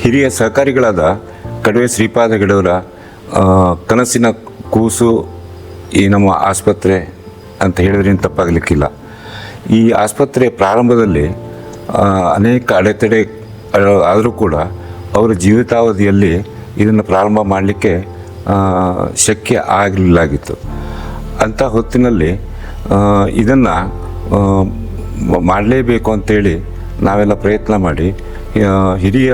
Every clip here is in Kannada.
ಹಿರಿಯ ಸಹಕಾರಿಗಳಾದ ಕಡವೆ ಶ್ರೀಪಾದ ಗಿಡವರ ಕನಸಿನ ಕೂಸು ಈ ನಮ್ಮ ಆಸ್ಪತ್ರೆ ಅಂತ ಹೇಳಿದ್ರೇನು ತಪ್ಪಾಗಲಿಕ್ಕಿಲ್ಲ. ಈ ಆಸ್ಪತ್ರೆ ಪ್ರಾರಂಭದಲ್ಲಿ ಅನೇಕ ಅಡೆತಡೆ ಆದರೂ ಕೂಡ ಅವರ ಜೀವಿತಾವಧಿಯಲ್ಲಿ ಇದನ್ನು ಪ್ರಾರಂಭ ಮಾಡಲಿಕ್ಕೆ ಶಕ್ಯ ಆಗಲಿಲ್ಲಾಗಿತ್ತು. ಅಂಥ ಹೊತ್ತಿನಲ್ಲಿ ಇದನ್ನು ಮಾಡಲೇಬೇಕು ಅಂತೇಳಿ ನಾವೆಲ್ಲ ಪ್ರಯತ್ನ ಮಾಡಿ ಹಿರಿಯ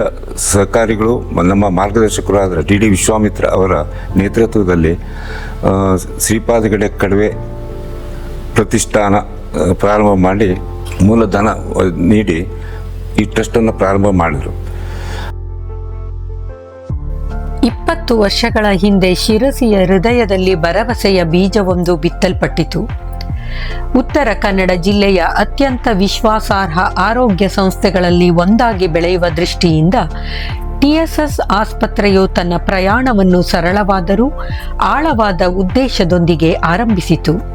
ಸಹಕಾರಿಗಳು, ನಮ್ಮ ಮಾರ್ಗದರ್ಶಕರಾದ ಡಿ ಡಿ ವಿಶ್ವಾಮಿತ್ರ ಅವರ ನೇತೃತ್ವದಲ್ಲಿ ಶ್ರೀಪಾದಗಡೆ ಕಡವೆ ಪ್ರತಿಷ್ಠಾನ ಪ್ರಾರಂಭ ಮಾಡಿ ಮೂಲಧನ ನೀಡಿ ಈ ಟ್ರಸ್ಟನ್ನು ಪ್ರಾರಂಭ ಮಾಡಿದರು. ಇಪ್ಪತ್ತು ವರ್ಷಗಳ ಹಿಂದೆ ಶಿರಸಿಯ ಹೃದಯದಲ್ಲಿ ಭರವಸೆಯ ಬೀಜವೊಂದು ಬಿತ್ತಲ್ಪಟ್ಟಿತು. ಉತ್ತರ ಕನ್ನಡ ಜಿಲ್ಲೆಯ ಅತ್ಯಂತ ವಿಶ್ವಾಸಾರ್ಹ ಆರೋಗ್ಯ ಸಂಸ್ಥೆಗಳಲ್ಲಿ ಒಂದಾಗಿ ಬೆಳೆಯುವ ದೃಷ್ಟಿಯಿಂದ ಟಿಎಸ್ಎಸ್ ಆಸ್ಪತ್ರೆಯು ತನ್ನ ಪ್ರಯಾಣವನ್ನು ಸರಳವಾದರೂ ಆಳವಾದ ಉದ್ದೇಶದೊಂದಿಗೆ ಆರಂಭಿಸಿತು.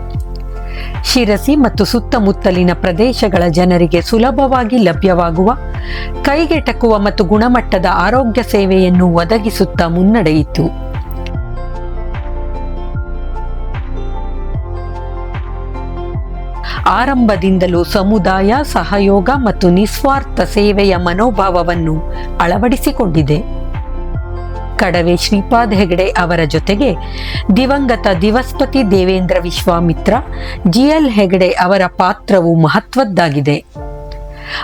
ಶಿರಸಿ ಮತ್ತು ಸುತ್ತಮುತ್ತಲಿನ ಪ್ರದೇಶಗಳ ಜನರಿಗೆ ಸುಲಭವಾಗಿ ಲಭ್ಯವಾಗುವ, ಕೈಗೆಟಕುವ ಮತ್ತು ಗುಣಮಟ್ಟದ ಆರೋಗ್ಯ ಸೇವೆಯನ್ನು ಒದಗಿಸುತ್ತಾ ಮುನ್ನಡೆಯಿತು. ಆರಂಭದಿಂದಲೂ ಸಮುದಾಯ, ಸಹಯೋಗ ಮತ್ತು ನಿಸ್ವಾರ್ಥ ಸೇವೆಯ ಮನೋಭಾವವನ್ನು ಅಳವಡಿಸಿಕೊಂಡಿದೆ. ಕಡವೆ ಶ್ರೀಪಾದ್ ಹೆಗಡೆ ಅವರ ಜೊತೆಗೆ ದಿವಂಗತ ದಿವಸ್ಪತಿ ದೇವೇಂದ್ರ ವಿಶ್ವಾಮಿತ್ರ, ಜಿಎಲ್ ಹೆಗಡೆ ಅವರ ಪಾತ್ರವು ಮಹತ್ವದ್ದಾಗಿದೆ.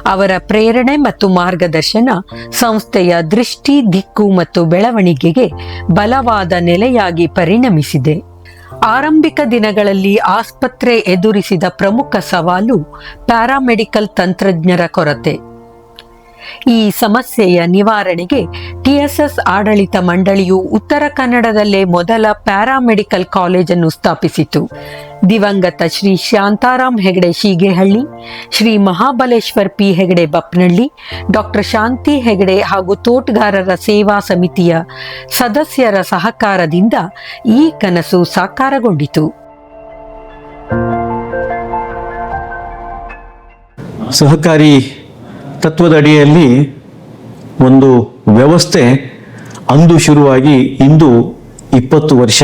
ಅವರ ಪ್ರೇರಣೆ ಮತ್ತು ಮಾರ್ಗದರ್ಶನ ಸಂಸ್ಥೆಯ ದೃಷ್ಟಿ, ದಿಕ್ಕು ಮತ್ತು ಬೆಳವಣಿಗೆಗೆ ಬಲವಾದ ನೆಲೆಯಾಗಿ ಪರಿಣಮಿಸಿದೆ. ಆರಂಭಿಕ ದಿನಗಳಲ್ಲಿ ಆಸ್ಪತ್ರೆ ಎದುರಿಸಿದ ಪ್ರಮುಖ ಸವಾಲು ಪ್ಯಾರಾಮೆಡಿಕಲ್ ತಂತ್ರಜ್ಞರ ಕೊರತೆ. ಈ ಸಮಸ್ಯೆಯ ನಿವಾರಣೆಗೆ ಟಿಎಸ್ಎಸ್ ಆಡಳಿತ ಮಂಡಳಿಯು ಉತ್ತರ ಕನ್ನಡದಲ್ಲೇ ಮೊದಲ ಪ್ಯಾರಾಮೆಡಿಕಲ್ ಕಾಲೇಜನ್ನು ಸ್ಥಾಪಿಸಿತು. ದಿವಂಗತ ಶ್ರೀ ಶಾಂತಾರಾಮ್ ಹೆಗಡೆ ಶೀಗೆಹಳ್ಳಿ, ಶ್ರೀ ಮಹಾಬಲೇಶ್ವರ್ ಪಿ ಹೆಗಡೆ ಬಪ್ನಳ್ಳಿ ಡಾಕ್ಟರ್ ಶಾಂತಿ ಹೆಗಡೆ ಹಾಗೂ ತೋಟಗಾರರ ಸೇವಾ ಸಮಿತಿಯ ಸದಸ್ಯರ ಸಹಕಾರದಿಂದ ಈ ಕನಸು ಸಾಕಾರಗೊಂಡಿತು. ಸಹಕಾರಿ ತತ್ವದ ಅಡಿಯಲ್ಲಿ ಒಂದು ವ್ಯವಸ್ಥೆ ಅಂದು ಶುರುವಾಗಿ ಇಂದು ಇಪ್ಪತ್ತು ವರ್ಷ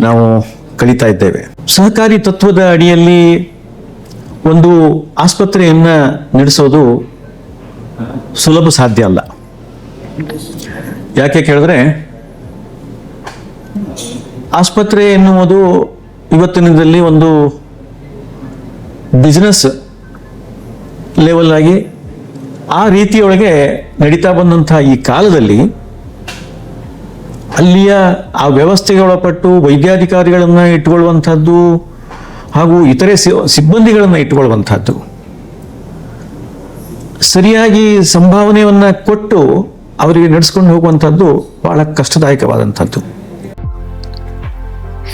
ನಾವು ಕಳೀತಾ ಇದ್ದೇವೆ. ಸಹಕಾರಿ ತತ್ವದ ಅಡಿಯಲ್ಲಿ ಒಂದು ಆಸ್ಪತ್ರೆಯನ್ನು ನಡೆಸೋದು ಸುಲಭ ಸಾಧ್ಯ ಅಲ್ಲ. ಯಾಕೆ ಕೇಳಿದ್ರೆ ಆಸ್ಪತ್ರೆ ಎನ್ನುವುದು ಇವತ್ತಿನದಲ್ಲಿ ಒಂದು ಬಿಸ್ನೆಸ್ ಲೆವೆಲ್ ಆಗಿ ಆ ರೀತಿಯೊಳಗೆ ನಡೀತಾ ಬಂದಂಥ ಈ ಕಾಲದಲ್ಲಿ ಅಲ್ಲಿಯ ಆ ವ್ಯವಸ್ಥೆಗೆ ಒಳಪಟ್ಟು ವೈದ್ಯಾಧಿಕಾರಿಗಳನ್ನು ಇಟ್ಕೊಳ್ಳುವಂಥದ್ದು ಹಾಗೂ ಇತರೆ ಸಿಬ್ಬಂದಿಗಳನ್ನು ಇಟ್ಕೊಳ್ಳುವಂಥದ್ದು ಸರಿಯಾಗಿ ಸಂಭಾವನೆಯನ್ನು ಕೊಟ್ಟು ಅವರಿಗೆ ನಡೆಸ್ಕೊಂಡು ಹೋಗುವಂಥದ್ದು ಬಹಳ ಕಷ್ಟದಾಯಕವಾದಂಥದ್ದು.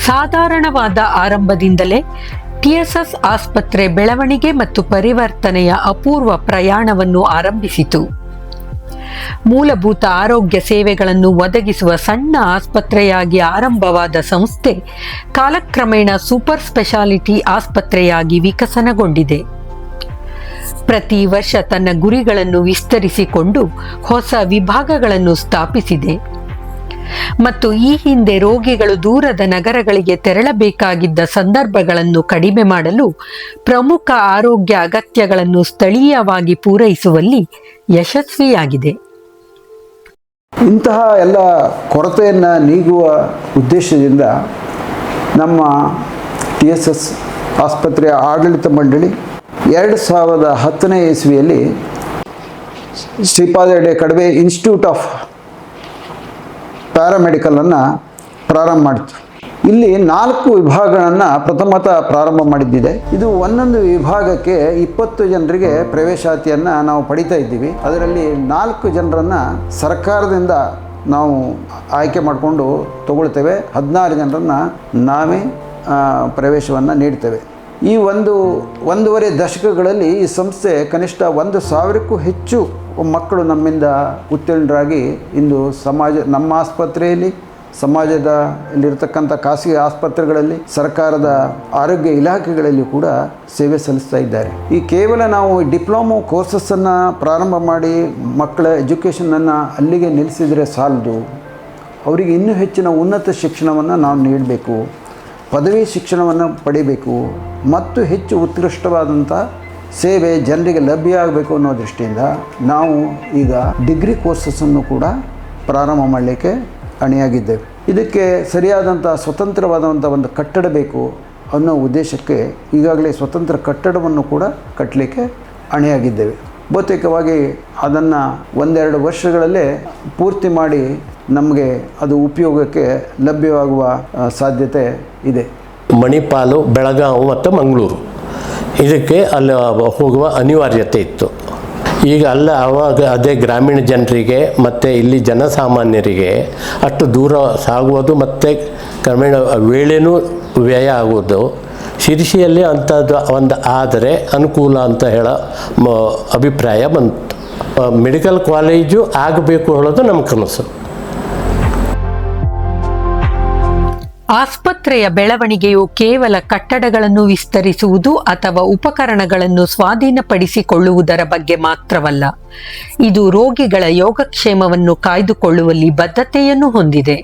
ಸಾಧಾರಣವಾದ ಆರಂಭದಿಂದಲೇ ಟಿಎಸ್ಎಸ್ ಆಸ್ಪತ್ರೆ ಬೆಳವಣಿಗೆ ಮತ್ತು ಪರಿವರ್ತನೆಯ ಅಪೂರ್ವ ಪ್ರಯಾಣವನ್ನು ಆರಂಭಿಸಿತು. ಮೂಲಭೂತ ಆರೋಗ್ಯ ಸೇವೆಗಳನ್ನು ಒದಗಿಸುವ ಸಣ್ಣ ಆಸ್ಪತ್ರೆಯಾಗಿ ಆರಂಭವಾದ ಸಂಸ್ಥೆ ಕಾಲಕ್ರಮೇಣ ಸೂಪರ್ ಸ್ಪೆಷಾಲಿಟಿ ಆಸ್ಪತ್ರೆಯಾಗಿ ವಿಕಸನಗೊಂಡಿದೆ. ಪ್ರತಿ ವರ್ಷ ತನ್ನ ಗುರಿಗಳನ್ನು ವಿಸ್ತರಿಸಿಕೊಂಡು ಹೊಸ ವಿಭಾಗಗಳನ್ನು ಸ್ಥಾಪಿಸಿದೆ. ಮತ್ತು ಈ ಹಿಂದೆ ರೋಗಿಗಳು ದೂರದ ನಗರಗಳಿಗೆ ತೆರಳಬೇಕಾಗಿದ್ದ ಸಂದರ್ಭಗಳನ್ನು ಕಡಿಮೆ ಮಾಡಲು ಪ್ರಮುಖ ಆರೋಗ್ಯ ಅಗತ್ಯಗಳನ್ನು ಸ್ಥಳೀಯವಾಗಿ ಪೂರೈಸುವಲ್ಲಿ ಯಶಸ್ವಿಯಾಗಿದೆ. ಇಂತಹ ಎಲ್ಲ ಕೊರತೆಯನ್ನು ನೀಗುವ ಉದ್ದೇಶದಿಂದ ನಮ್ಮ ಟಿ ಎಸ್ ಎಸ್ ಆಸ್ಪತ್ರೆಯ ಆಡಳಿತ ಮಂಡಳಿ ಎರಡು ಸಾವಿರದ ಹತ್ತನೇ ಇಸ್ವಿಯಲ್ಲಿ ಶ್ರೀಪಾದ ಕಡವೆ ಇನ್ಸ್ಟಿಟ್ಯೂಟ್ ಆಫ್ ಪ್ಯಾರಾಮೆಡಿಕಲನ್ನು ಪ್ರಾರಂಭ ಮಾಡಿತು ಇಲ್ಲಿ ನಾಲ್ಕು ವಿಭಾಗಗಳನ್ನು ಪ್ರಥಮತ ಪ್ರಾರಂಭ ಮಾಡಿದ್ದಿದೆ. ಇದು ಒಂದೊಂದು ವಿಭಾಗಕ್ಕೆ ಇಪ್ಪತ್ತು ಜನರಿಗೆ ಪ್ರವೇಶಾತಿಯನ್ನು ನಾವು ಪಡಿತಾ ಇದ್ದೀವಿ. ಅದರಲ್ಲಿ ನಾಲ್ಕು ಜನರನ್ನು ಸರ್ಕಾರದಿಂದ ನಾವು ಆಯ್ಕೆ ಮಾಡಿಕೊಂಡು ತಗೊಳ್ತೇವೆ. ಹದಿನಾರು ಜನರನ್ನು ನಾವೇ ಪ್ರವೇಶವನ್ನು ನೀಡ್ತೇವೆ. ಈ ಒಂದು ಒಂದೂವರೆ ದಶಕಗಳಲ್ಲಿ ಈ ಸಂಸ್ಥೆ ಕನಿಷ್ಠ ಒಂದು ಸಾವಿರಕ್ಕೂ ಹೆಚ್ಚು ಮಕ್ಕಳು ನಮ್ಮಿಂದ ಉತ್ತೀರ್ಣರಾಗಿ ಇಂದು ಸಮಾಜ, ನಮ್ಮ ಆಸ್ಪತ್ರೆಯಲ್ಲಿ ಸಮಾಜದ ಇಲ್ಲಿರ್ತಕ್ಕಂಥ ಖಾಸಗಿ ಆಸ್ಪತ್ರೆಗಳಲ್ಲಿ, ಸರ್ಕಾರದ ಆರೋಗ್ಯ ಇಲಾಖೆಗಳಲ್ಲಿ ಕೂಡ ಸೇವೆ ಸಲ್ಲಿಸ್ತಾ ಇದ್ದಾರೆ. ಈ ಕೇವಲ ನಾವು ಡಿಪ್ಲೊಮೊ ಕೋರ್ಸಸ್ಸನ್ನು ಪ್ರಾರಂಭ ಮಾಡಿ ಮಕ್ಕಳ ಎಜುಕೇಷನನ್ನು ಅಲ್ಲಿಗೆ ನಿಲ್ಲಿಸಿದರೆ ಸಾಲದು. ಅವರಿಗೆ ಇನ್ನೂ ಹೆಚ್ಚಿನ ಉನ್ನತ ಶಿಕ್ಷಣವನ್ನು ನಾವು ನೀಡಬೇಕು. ಪದವಿ ಶಿಕ್ಷಣವನ್ನು ಪಡಿಬೇಕು. ಮತ್ತು ಹೆಚ್ಚು ಉತ್ಕೃಷ್ಟವಾದಂಥ ಸೇವೆ ಜನರಿಗೆ ಲಭ್ಯ ಆಗಬೇಕು ಅನ್ನೋ ದೃಷ್ಟಿಯಿಂದ ನಾವು ಈಗ ಡಿಗ್ರಿ ಕೋರ್ಸಸ್ಸನ್ನು ಕೂಡ ಪ್ರಾರಂಭ ಮಾಡಲಿಕ್ಕೆ ಅಣಿಯಾಗಿದ್ದೇವೆ. ಇದಕ್ಕೆ ಸರಿಯಾದಂಥ ಸ್ವತಂತ್ರವಾದಂಥ ಒಂದು ಕಟ್ಟಡ ಬೇಕು ಅನ್ನೋ ಉದ್ದೇಶಕ್ಕೆ ಈಗಾಗಲೇ ಸ್ವತಂತ್ರ ಕಟ್ಟಡವನ್ನು ಕೂಡ ಕಟ್ಟಲಿಕ್ಕೆ ಅಣಿಯಾಗಿದ್ದೇವೆ. ಬಹುತೇಕವಾಗಿ ಅದನ್ನು ಒಂದೆರಡು ವರ್ಷಗಳಲ್ಲೇ ಪೂರ್ತಿ ಮಾಡಿ ನಮಗೆ ಅದು ಉಪಯೋಗಕ್ಕೆ ಲಭ್ಯವಾಗುವ ಸಾಧ್ಯತೆ ಇದೆ. ಮಣಿಪಾಲು ಬೆಳಗಾವಿ ಮತ್ತು ಮಂಗಳೂರು. ಇದಕ್ಕೆ ಅಲ್ಲಿ, ಹೋಗುವ ಅನಿವಾರ್ಯತೆ ಇತ್ತು. ಈಗ ಅಲ್ಲ ಆವಾಗ ಅದೇ ಗ್ರಾಮೀಣ ಜನರಿಗೆ ಮತ್ತು ಇಲ್ಲಿ ಜನಸಾಮಾನ್ಯರಿಗೆ ಅಷ್ಟು ದೂರ ಸಾಗುವುದು ಮತ್ತು ಕ್ರಮೇಣ ವೇಳೆನೂ ವ್ಯಯ ಆಗುವುದು. ಶಿರ್ಷಿಯಲ್ಲಿ ಅಂಥದ್ದು ಒಂದು ಆದರೆ ಅನುಕೂಲ ಅಂತ ಹೇಳೋ ಅಭಿಪ್ರಾಯ ಬಂತು. ಮೆಡಿಕಲ್ ಕಾಲೇಜು ಆಗಬೇಕು ಹೇಳೋದು ನಮ್ಮ ಕನಸು. ಆಸ್ಪತ್ರೆಯ ಬೆಳವಣಿಗೆಯು ಕೇವಲ ಕಟ್ಟಡಗಳನ್ನು ವಿಸ್ತರಿಸುವುದು ಅಥವಾ ಉಪಕರಣಗಳನ್ನು ಸ್ವಾಧೀನಪಡಿಸಿಕೊಳ್ಳುವುದರ ಬಗ್ಗೆ ಮಾತ್ರವಲ್ಲ. ಇದು ರೋಗಿಗಳ ಯೋಗಕ್ಷೇಮವನ್ನು ಕಾಯ್ದುಕೊಳ್ಳುವಲ್ಲಿ ಬದ್ಧತೆಯನ್ನು ಹೊಂದಿದೆ.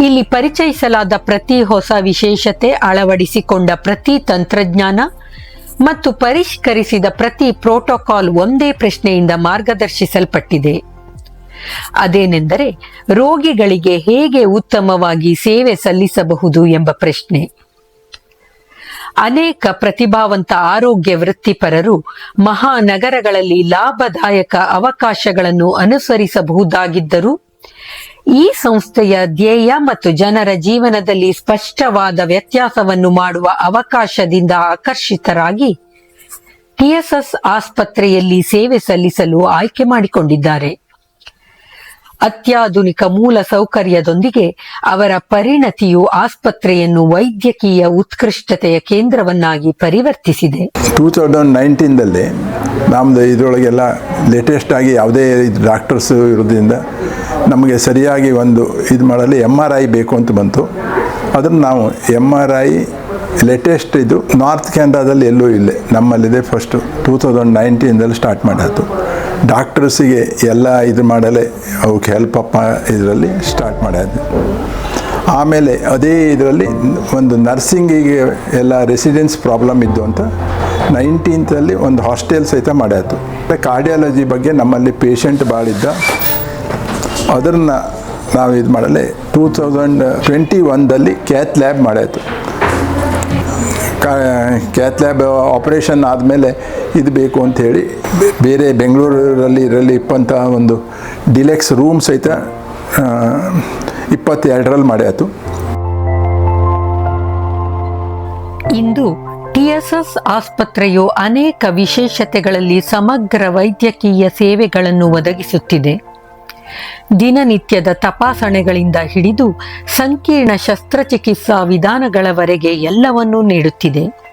ಇಲ್ಲಿ ಪರಿಚಯಿಸಲಾದ ಪ್ರತಿ ಹೊಸ ವಿಶೇಷತೆ ಅಳವಡಿಸಿಕೊಂಡ ಪ್ರತಿ ತಂತ್ರಜ್ಞಾನ ಮತ್ತು ಪರಿಷ್ಕರಿಸಿದ ಪ್ರತಿ ಪ್ರೋಟೋಕಾಲ್ ಒಂದೇ ಪ್ರಶ್ನೆಯಿಂದ ಮಾರ್ಗದರ್ಶಿಸಲ್ಪಟ್ಟಿದೆ. ಅದೇನೆಂದರೆ ರೋಗಿಗಳಿಗೆ ಹೇಗೆ ಉತ್ತಮವಾಗಿ ಸೇವೆ ಸಲ್ಲಿಸಬಹುದು ಎಂಬ ಪ್ರಶ್ನೆ. ಅನೇಕ ಪ್ರತಿಭಾವಂತ ಆರೋಗ್ಯ ವೃತ್ತಿಪರರು ಮಹಾನಗರಗಳಲ್ಲಿ ಲಾಭದಾಯಕ ಅವಕಾಶಗಳನ್ನು ಅನುಸರಿಸಬಹುದಾಗಿದ್ದರೂ ಈ ಸಂಸ್ಥೆಯ ಧ್ಯೇಯ ಮತ್ತು ಜನರ ಜೀವನದಲ್ಲಿ ಸ್ಪಷ್ಟವಾದ ವ್ಯತ್ಯಾಸವನ್ನು ಮಾಡುವ ಅವಕಾಶದಿಂದ ಆಕರ್ಷಿತರಾಗಿ ಟಿಎಸ್ಎಸ್ ಆಸ್ಪತ್ರೆಯಲ್ಲಿ ಸೇವೆ ಸಲ್ಲಿಸಲು ಆಯ್ಕೆ ಮಾಡಿಕೊಂಡಿದ್ದಾರೆ. ಅತ್ಯಾಧುನಿಕ ಮೂಲ ಸೌಕರ್ಯದೊಂದಿಗೆ ಅವರ ಪರಿಣತಿಯು ಆಸ್ಪತ್ರೆಯನ್ನು ವೈದ್ಯಕೀಯ ಉತ್ಕೃಷ್ಟತೆಯ ಕೇಂದ್ರವನ್ನಾಗಿ ಪರಿವರ್ತಿಸಿದೆ. ಟೂ ತೌಸಂಡ್ ನೈನ್ಟೀನ್ದಲ್ಲಿ ನಮ್ಮದು ಇದರೊಳಗೆಲ್ಲ ಲೇಟೆಸ್ಟ್ ಆಗಿ ಯಾವುದೇ ಡಾಕ್ಟರ್ಸ್ ಇರೋದ್ರಿಂದ ನಮಗೆ ಸರಿಯಾಗಿ ಒಂದು ಇದು ಮಾಡಲು ಎಂ ಆರ್ ಐ ಬೇಕು ಅಂತ ಬಂತು. ಅದನ್ನು ನಾವು ಎಂ ಆರ್ ಐ ಲೇಟೆಸ್ಟ್ ಇದು ನಾರ್ತ್ ಕ್ಯಾನ್ರಾದಲ್ಲಿ ಎಲ್ಲೂ ಇಲ್ಲ. ನಮ್ಮಲ್ಲಿದೆ ಫಸ್ಟು ಟೂ ತೌಸಂಡ್ ನೈನ್ಟೀನ್ದಲ್ಲಿ ಸ್ಟಾರ್ಟ್ ಮಾಡಾತು. ಡಾಕ್ಟರ್ಸಿಗೆ ಎಲ್ಲ ಇದು ಮಾಡಲೇ ಅವಕ್ಕೆ ಹೆಲ್ಪ್ ಅಪ್ಪ ಇದರಲ್ಲಿ ಸ್ಟಾರ್ಟ್ ಮಾಡ್ಯಾದ್ದು ಆಮೇಲೆ ಅದೇ ಇದರಲ್ಲಿ ಒಂದು ನರ್ಸಿಂಗಿಗೆ ಎಲ್ಲ ರೆಸಿಡೆನ್ಸ್ ಪ್ರಾಬ್ಲಮ್ ಇದ್ದು ಅಂತ ನೈನ್ಟೀನ್ತಲ್ಲಿ ಒಂದು ಹಾಸ್ಟೆಲ್ ಸಹಿತ ಮಾಡ್ಯಾತು. ಕಾರ್ಡಿಯಾಲಜಿ ಬಗ್ಗೆ ನಮ್ಮಲ್ಲಿ ಪೇಷಂಟ್ ಭಾಳಿದ್ದ ಅದನ್ನು ನಾವು ಇದು ಮಾಡಲೆ ಟೂ ತೌಸಂಡ್ ಟ್ವೆಂಟಿ ಒನ್ದಲ್ಲಿ ಕ್ಯಾತ್ ಲ್ಯಾಬ್ ಮಾಡ್ಯಾತು. ಕ್ಯಾತ್ ಆಪರೇಷನ್ ಆದಮೇಲೆ ಇದು ಬೇಕು ಅಂಥೇಳಿ ಬೇರೆ ಬೆಂಗಳೂರಲ್ಲಿ ಇರಲಿ ಇಪ್ಪಂಥ ಒಂದು ಡಿಲೆಕ್ಸ್ ರೂಮ್ ಸಹಿತ ಇಪ್ಪತ್ತೆರಡರಲ್ಲಿ ಮಾಡ್ಯಾತು ಇಂದು ಟಿಎಸ್ಎಸ್ ಆಸ್ಪತ್ರೆಯು ಅನೇಕ ವಿಶೇಷತೆಗಳಲ್ಲಿ ಸಮಗ್ರ ವೈದ್ಯಕೀಯ ಸೇವೆಗಳನ್ನು ಒದಗಿಸುತ್ತಿದೆ. ದಿನನಿತ್ಯದ ತಪಾಸಣೆಗಳಿಂದ ಹಿಡಿದು ಸಂಕೀರ್ಣ ಶಸ್ತ್ರಚಿಕಿತ್ಸಾ ವಿಧಾನಗಳವರೆಗೆ ಎಲ್ಲವನ್ನೂ ನೀಡುತ್ತಿದೆ.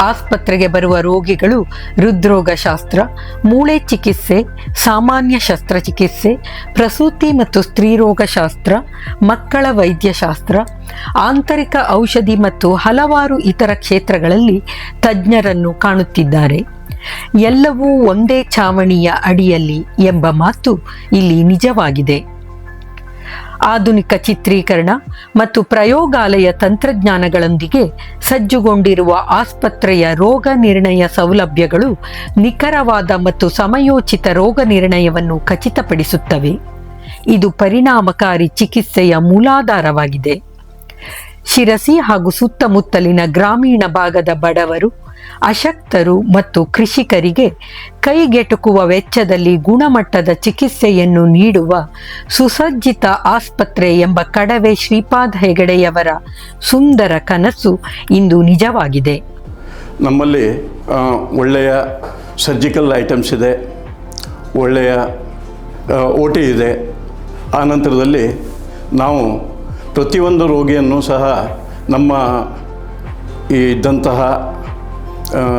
ಆಸ್ಪತ್ರೆಗೆ ಬರುವ ರೋಗಿಗಳು ಹೃದ್ರೋಗ ಶಾಸ್ತ್ರ ಮೂಳೆ ಚಿಕಿತ್ಸೆ, ಸಾಮಾನ್ಯ ಶಸ್ತ್ರಚಿಕಿತ್ಸೆ, ಪ್ರಸೂತಿ ಮತ್ತು ಸ್ತ್ರೀರೋಗ ಶಾಸ್ತ್ರ ಮಕ್ಕಳ ವೈದ್ಯಶಾಸ್ತ್ರ, ಆಂತರಿಕ ಔಷಧಿ ಮತ್ತು ಹಲವಾರು ಇತರ ಕ್ಷೇತ್ರಗಳಲ್ಲಿ ತಜ್ಞರನ್ನು ಕಾಣುತ್ತಿದ್ದಾರೆ. ಎಲ್ಲವೂ ಒಂದೇ ಛಾವಣಿಯ ಅಡಿಯಲ್ಲಿ ಎಂಬ ಮಾತು ಇಲ್ಲಿ ನಿಜವಾಗಿದೆ. ಆಧುನಿಕ ಚಿತ್ರೀಕರಣ ಮತ್ತು ಪ್ರಯೋಗಾಲಯ ತಂತ್ರಜ್ಞಾನಗಳೊಂದಿಗೆ ಸಜ್ಜುಗೊಂಡಿರುವ ಆಸ್ಪತ್ರೆಯ ರೋಗ ನಿರ್ಣಯ ಸೌಲಭ್ಯಗಳು ನಿಖರವಾದ ಮತ್ತು ಸಮಯೋಚಿತ ರೋಗ ನಿರ್ಣಯವನ್ನು ಖಚಿತಪಡಿಸುತ್ತವೆ. ಇದು ಪರಿಣಾಮಕಾರಿ ಚಿಕಿತ್ಸೆಯ ಮೂಲಾಧಾರವಾಗಿದೆ. ಶಿರಸಿ ಹಾಗೂ ಸುತ್ತಮುತ್ತಲಿನ ಗ್ರಾಮೀಣ ಭಾಗದ ಬಡವರು ಅಶಕ್ತರು ಮತ್ತು ಕೃಷಿಕರಿಗೆ ಕೈಗೆಟುಕುವ ವೆಚ್ಚದಲ್ಲಿ ಗುಣಮಟ್ಟದ ಚಿಕಿತ್ಸೆಯನ್ನು ನೀಡುವ ಸುಸಜ್ಜಿತ ಆಸ್ಪತ್ರೆ ಎಂಬ ಕಡವೆ ಶ್ರೀಪಾದ್ ಹೆಗಡೆಯವರ ಸುಂದರ ಕನಸು ಇಂದು ನಿಜವಾಗಿದೆ. ನಮ್ಮಲ್ಲಿ ಒಳ್ಳೆಯ ಸರ್ಜಿಕಲ್ ಐಟಮ್ಸ್ ಇದೆ, ಒಳ್ಳೆಯ ಓಟಿ ಇದೆ. ಆ ನಂತರದಲ್ಲಿ ನಾವು ಪ್ರತಿಯೊಂದು ರೋಗಿಯನ್ನು ಸಹ ನಮ್ಮ ಈ ಇದ್ದಂತಹ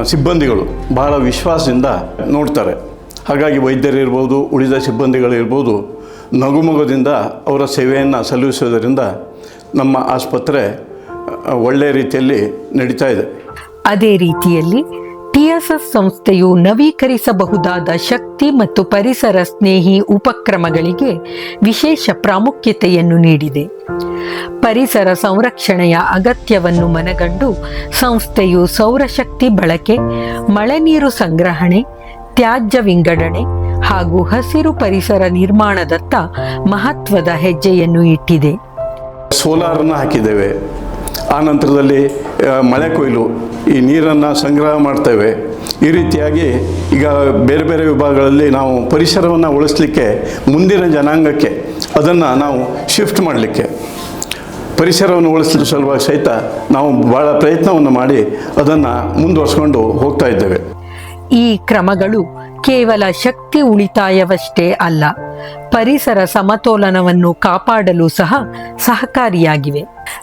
ಸಿಬ್ಬಂದಿಗಳು ಬಹಳ ವಿಶ್ವಾಸದಿಂದ ನೋಡ್ತಾರೆ. ಹಾಗಾಗಿ ವೈದ್ಯರಿರ್ಬೋದು ಉಳಿದ ಸಿಬ್ಬಂದಿಗಳಿರ್ಬೋದು ನಗುಮೊಗದಿಂದ ಅವರ ಸೇವೆಯನ್ನು ಸಲ್ಲಿಸುವುದರಿಂದ ನಮ್ಮ ಆಸ್ಪತ್ರೆ ಒಳ್ಳೆಯ ರೀತಿಯಲ್ಲಿ ನಡೀತಾ ಇದೆ. ಅದೇ ರೀತಿಯಲ್ಲಿ ಟಿಎಸ್ಎಸ್ ಸಂಸ್ಥೆಯು ನವೀಕರಿಸಬಹುದಾದ ಶಕ್ತಿ ಮತ್ತು ಪರಿಸರ ಸ್ನೇಹಿ ಉಪಕ್ರಮಗಳಿಗೆ ವಿಶೇಷ ಪ್ರಾಮುಖ್ಯತೆಯನ್ನು ನೀಡಿದೆ. ಪರಿಸರ ಸಂರಕ್ಷಣೆಯ ಅಗತ್ಯವನ್ನು ಮನಗಂಡು ಸಂಸ್ಥೆಯು ಸೌರಶಕ್ತಿ ಬಳಕೆ, ಮಳೆ ನೀರು ಸಂಗ್ರಹಣೆ, ತ್ಯಾಜ್ಯ ವಿಂಗಡಣೆ ಹಾಗೂ ಹಸಿರು ಪರಿಸರ ನಿರ್ಮಾಣದತ್ತ ಮಹತ್ವದ ಹೆಜ್ಜೆಯನ್ನು ಇಟ್ಟಿದೆ. ಸೋಲಾರನ್ನು ಹಾಕಿದ್ದೇವೆ. ಆ ನಂತರದಲ್ಲಿ ಮಳೆ ಕೊಯ್ಲು, ಈ ನೀರನ್ನು ಸಂಗ್ರಹ ಮಾಡ್ತೇವೆ. ಈ ರೀತಿಯಾಗಿ ಈಗ ಬೇರೆ ಬೇರೆ ವಿಭಾಗಗಳಲ್ಲಿ ನಾವು ಪರಿಸರವನ್ನು ಉಳಿಸ್ಲಿಕ್ಕೆ ಮುಂದಿನ ಜನಾಂಗಕ್ಕೆ ಅದನ್ನು ನಾವು ಶಿಫ್ಟ್ ಮಾಡಲಿಕ್ಕೆ. ಪರಿಸರವನ್ನು ಉಳಿಸಲು ಸಲುವಾಗಿ ಸಹಿತ ನಾವು ಭಾಳ ಪ್ರಯತ್ನವನ್ನು ಮಾಡಿ ಅದನ್ನು ಮುಂದುವರ್ಸ್ಕೊಂಡು ಹೋಗ್ತಾ ಇದ್ದೇವೆ. ಈ ಕ್ರಮಗಳು ಕೇವಲ ಶಕ್ತಿ ಉಳಿತಾಯವಷ್ಟೇ ಅಲ್ಲ, ಪರಿಸರ ಸಮತೋಲನವನ್ನು ಕಾಪಾಡಲು ಸಹ ಸಹಕಾರಿಯಾಗಿವೆ.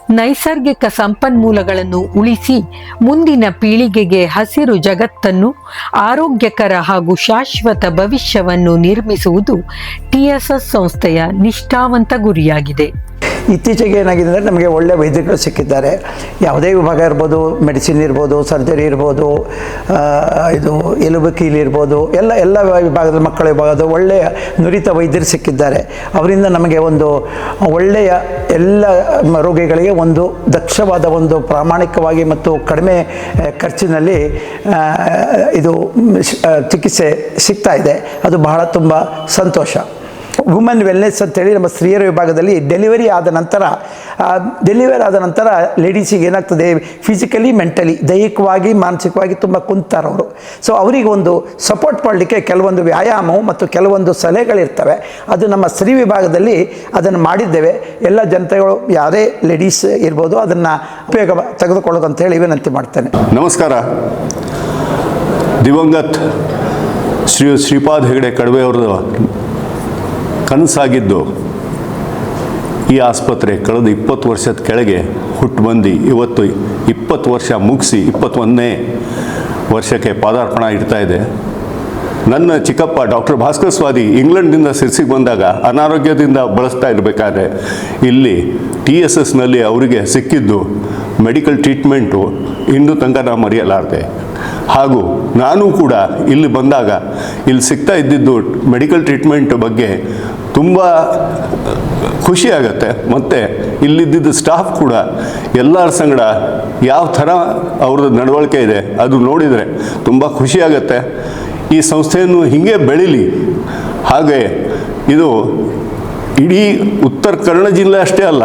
ನೈಸರ್ಗಿಕ ಸಂಪನ್ಮೂಲಗಳನ್ನು ಉಳಿಸಿ ಮುಂದಿನ ಪೀಳಿಗೆಗೆ ಹಸಿರು ಜಗತ್ತನ್ನು, ಆರೋಗ್ಯಕರ ಹಾಗೂ ಶಾಶ್ವತ ಭವಿಷ್ಯವನ್ನು ನಿರ್ಮಿಸುವುದು ಟಿಎಸ್ಎಸ್ ಸಂಸ್ಥೆಯ ನಿಷ್ಠಾವಂತ ಗುರಿಯಾಗಿದೆ. ಇತ್ತೀಚೆಗೆ ಏನಾಗಿದೆ ಅಂದರೆ ನಮಗೆ ಒಳ್ಳೆಯ ವೈದ್ಯಕರು ಸಿಕ್ಕಿದ್ದಾರೆ. ಯಾವುದೇ ವಿಭಾಗ ಇರ್ಬೋದು ಮೆಡಿಸಿನ್ ಇರ್ಬೋದು ಸರ್ಜರಿ ಇರ್ಬೋದು ಇದು ಎಲುಬು ಕೀಲಿ ಇರ್ಬೋದು, ಎಲ್ಲ ಎಲ್ಲ ವಿಭಾಗದ ಮಕ್ಕಳ ವಿಭಾಗದ ಒಳ್ಳೆಯ ನುರಿತ ವೈದ್ಯರು ಸಿಕ್ಕಿದ್ದಾರೆ. ಅವರಿಂದ ನಮಗೆ ಒಂದು ಒಳ್ಳೆಯ ಎಲ್ಲ ರೋಗಿಗಳಿಗೆ ಒಂದು ದಕ್ಷವಾದ ಒಂದು ಪ್ರಾಮಾಣಿಕವಾಗಿ ಮತ್ತು ಕಡಿಮೆ ಖರ್ಚಿನಲ್ಲಿ ಇದು ಚಿಕಿತ್ಸೆ ಸಿಗ್ತಾ ಇದೆ. ಅದು ಬಹಳ ತುಂಬ ಸಂತೋಷ. ವುಮನ್ ವೆಲ್ನೆಸ್ ಅಂತೇಳಿ ನಮ್ಮ ಸ್ತ್ರೀಯರ ವಿಭಾಗದಲ್ಲಿ ಡೆಲಿವರಿ ಆದ ನಂತರ ಡೆಲಿವರಿ ಆದ ನಂತರ ಲೇಡೀಸಿಗೆ ಏನಾಗ್ತದೆ? ಫಿಸಿಕಲಿ ಮೆಂಟಲಿ ದೈಹಿಕವಾಗಿ, ಮಾನಸಿಕವಾಗಿ ತುಂಬ ಕುಂತಾರವರು. ಸೊ ಅವರಿಗೆ ಒಂದು ಸಪೋರ್ಟ್ ಮಾಡಲಿಕ್ಕೆ ಕೆಲವೊಂದು ವ್ಯಾಯಾಮವು ಮತ್ತು ಕೆಲವೊಂದು ಸಲಹೆಗಳಿರ್ತವೆ. ಅದು ನಮ್ಮ ಸ್ತ್ರೀ ವಿಭಾಗದಲ್ಲಿ ಅದನ್ನು ಮಾಡಿದ್ದೇವೆ. ಎಲ್ಲ ಜನತೆಗಳು ಯಾರೇ ಲೇಡೀಸ್ ಇರ್ಬೋದು ಅದನ್ನು ಉಪಯೋಗ ತೆಗೆದುಕೊಳ್ಳೋದು ಅಂತ ಹೇಳಿ ವಿನಂತಿ ಮಾಡ್ತೇನೆ. ನಮಸ್ಕಾರ. ದಿವಂಗತ್ ಶ್ರೀ ಶ್ರೀಪಾದ್ ಹೆಗಡೆ ಕಡವೆ ಅವ್ರದ್ದು ಕನಸಾಗಿದ್ದು ಈ ಆಸ್ಪತ್ರೆ ಕಳೆದ ಇಪ್ಪತ್ತು ವರ್ಷದ ಕೆಳಗೆ ಹುಟ್ಟು ಬಂದು ಇವತ್ತು ಇಪ್ಪತ್ತು ವರ್ಷ ಮುಗಿಸಿ ಇಪ್ಪತ್ತೊಂದನೇ ವರ್ಷಕ್ಕೆ ಪಾದಾರ್ಪಣ ಇಡ್ತಾ ಇದೆ. ನನ್ನ ಚಿಕ್ಕಪ್ಪ ಡಾಕ್ಟರ್ ಭಾಸ್ಕರ್ ಸ್ವಾದಿ ಇಂಗ್ಲೆಂಡ್ನಿಂದ ಸಿರ್ಸಿಗೆ ಬಂದಾಗ ಅನಾರೋಗ್ಯದಿಂದ ಬಳಸ್ತಾ ಇರಬೇಕಾದ್ರೆ ಇಲ್ಲಿ ಟಿ ಎಸ್ ಎಸ್ನಲ್ಲಿ ಅವರಿಗೆ ಸಿಕ್ಕಿದ್ದು ಮೆಡಿಕಲ್ ಟ್ರೀಟ್ಮೆಂಟು ಇಂದು ತನಕ ನಾವು ಮರೆಯಲಾರದೆ. ಹಾಗೂ ನಾನು ಕೂಡ ಇಲ್ಲಿ ಬಂದಾಗ ಇಲ್ಲಿ ಸಿಗ್ತಾ ಇದ್ದಿದ್ದು ಮೆಡಿಕಲ್ ಟ್ರೀಟ್ಮೆಂಟ್ ಬಗ್ಗೆ ತುಂಬ ಖುಷಿಯಾಗತ್ತೆ ಮತ್ತು ಇಲ್ಲಿದ್ದಿದ್ದು ಸ್ಟಾಫ್ ಕೂಡ ಎಲ್ಲರ ಸಂಗಡ ಯಾವ ಥರ ಅವ್ರದ್ದು ನಡವಳಿಕೆ ಇದೆ ಅದು ನೋಡಿದರೆ ತುಂಬ ಖುಷಿಯಾಗತ್ತೆ ಈ ಸಂಸ್ಥೆಯನ್ನು ಹೀಗೆ ಬೆಳೀಲಿ. ಹಾಗೆ ಇದು ಇಡೀ ಉತ್ತರ ಕನ್ನಡ ಜಿಲ್ಲೆ ಅಷ್ಟೇ ಅಲ್ಲ,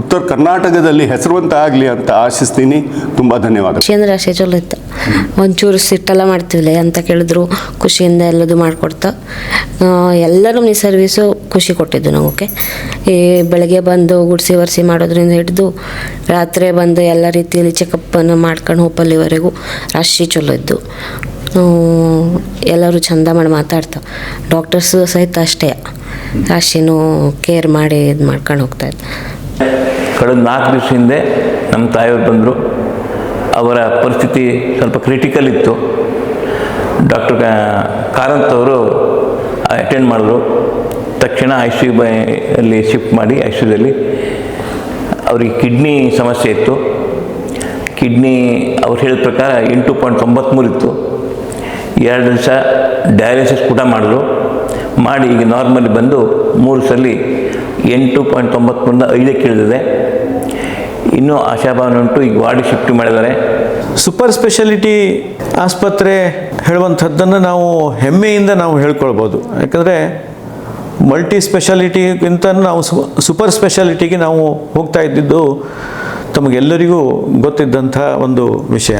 ಉತ್ತರ ಕರ್ನಾಟಕದಲ್ಲಿ ಹೆಸರುವಂತ ಆಗಲಿ ಅಂತ ಆಶಿಸ್ತೀನಿ. ತುಂಬ ಧನ್ಯವಾದ ಚಂದ್ರ ಇತ್ತು. ಒಂಚೂರು ಸಿಟ್ಟೆಲ್ಲ ಮಾಡ್ತೀವಿಲ್ಲ ಅಂತ ಕೇಳಿದ್ರು. ಖುಷಿಯಿಂದ ಎಲ್ಲದು ಮಾಡಿಕೊಡ್ತಾ. ಎಲ್ಲರೂ ಈ ಸರ್ವೀಸು ಖುಷಿ ಕೊಟ್ಟಿದ್ದು ನಾವು ಓಕೆ ಈ ಬೆಳಗ್ಗೆ ಬಂದು ಗುಡಿಸಿ ಒರೆಸಿ ಮಾಡೋದ್ರಿಂದ ಹಿಡಿದು ರಾತ್ರಿ ಬಂದು ಎಲ್ಲ ರೀತಿಯಲ್ಲಿ ಚೆಕಪ್ಪನ್ನು ಮಾಡ್ಕೊಂಡು ಹೋಪಲ್ಲಿವರೆಗೂ ರಾಶಿ ಚಲೋ ಇದ್ದು. ಎಲ್ಲರೂ ಚಂದ ಮಾಡಿ ಮಾತಾಡ್ತಾ. ಡಾಕ್ಟರ್ಸು ಸಹಿತ ಅಷ್ಟೇ. ರಾಶಿನೂ ಕೇರ್ ಮಾಡಿ ಇದು ಮಾಡ್ಕೊಂಡು ಹೋಗ್ತಾಯಿದ್ದೆ ಕಳೆದ ನಾಲ್ಕು ದಿವಸ ಹಿಂದೆ ನಮ್ಮ ತಾಯಿಯವರು ಬಂದರು. ಅವರ ಪರಿಸ್ಥಿತಿ ಸ್ವಲ್ಪ ಕ್ರಿಟಿಕಲ್ ಇತ್ತು. ಡಾಕ್ಟರ್ ಕಾರಂತ್ ಅವರು ಅಟೆಂಡ್ ಮಾಡಿದ್ರು. ತಕ್ಷಣ ಐ ಸಿ ಯು ಅಲ್ಲಿ ಶಿಫ್ಟ್ ಮಾಡಿ ಐ ಸಿ ಯುದಲ್ಲಿ ಅವರಿಗೆ ಕಿಡ್ನಿ ಸಮಸ್ಯೆ ಇತ್ತು. ಕಿಡ್ನಿ ಅವ್ರು ಹೇಳಿದ ಪ್ರಕಾರ ಎಂಟು ಪಾಯಿಂಟ್ ತೊಂಬತ್ತ್ಮೂರು ಇತ್ತು. ಎರಡು ದಿವಸ ಡಯಾಲಿಸಿಸ್ ಕೂಡ ಮಾಡಿದ್ರು. ಮಾಡಿ ಈಗ ನಾರ್ಮಲಿ ಬಂದು ಮೂರು ಸಲ ಎಂಟು ಪಾಯಿಂಟ್ ತೊಂಬತ್ತ್ಮೂರಿಂದ ಐದಕ್ಕೆ ಇಳಿದಿದೆ. ಇನ್ನೂ ಆಶಾಭಾವನೆ ಉಂಟು ಈಗ ವಾರ್ಡ್ ಶಿಫ್ಟ್ ಮಾಡಿದ್ದಾರೆ. ಸೂಪರ್ ಸ್ಪೆಷಾಲಿಟಿ ಆಸ್ಪತ್ರೆ ಹೇಳುವಂಥದ್ದನ್ನು ನಾವು ಹೆಮ್ಮೆಯಿಂದ ನಾವು ಹೇಳ್ಕೊಳ್ಬೋದು. ಯಾಕಂದರೆ ಮಲ್ಟಿ ಸ್ಪೆಷಾಲಿಟಿಗಿಂತ ನಾವು ಸೂಪರ್ ಸ್ಪೆಷಾಲಿಟಿಗೆ ನಾವು ಹೋಗ್ತಾ ಇದ್ದಿದ್ದು ತಮಗೆಲ್ಲರಿಗೂ ಗೊತ್ತಿದ್ದಂಥ ಒಂದು ವಿಷಯ.